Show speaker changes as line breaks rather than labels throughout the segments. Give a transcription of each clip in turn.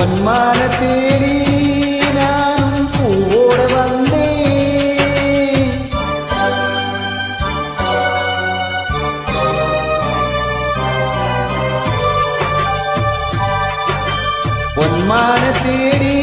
பொன்மான தேடி நானும் பூவோட வந்தேன். பொன்மான தேடி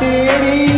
தேடி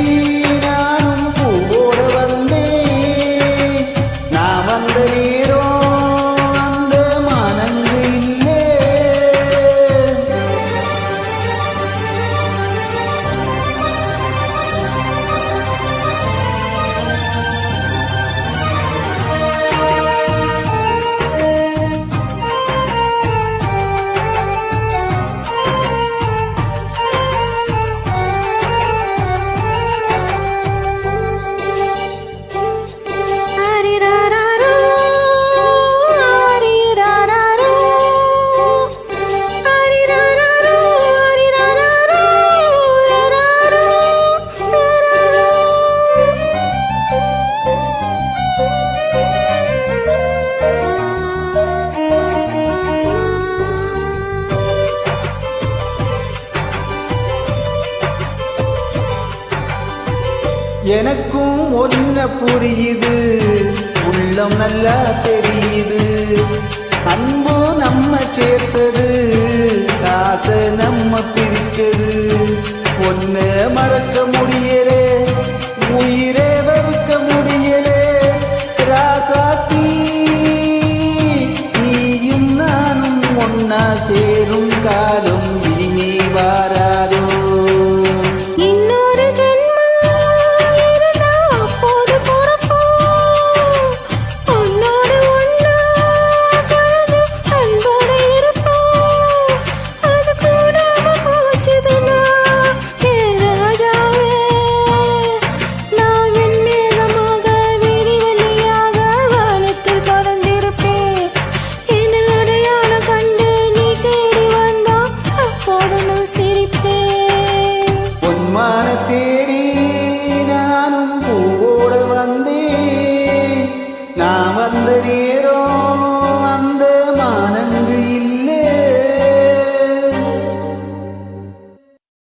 எனக்கும் ஒன்ன புரியுது. உள்ளம் நல்லா தெரியுது. அன்பு நம்ம சேர்த்தது. ஆசை நம்ம பிரிச்சது ஒன்று மறக்க முடியும்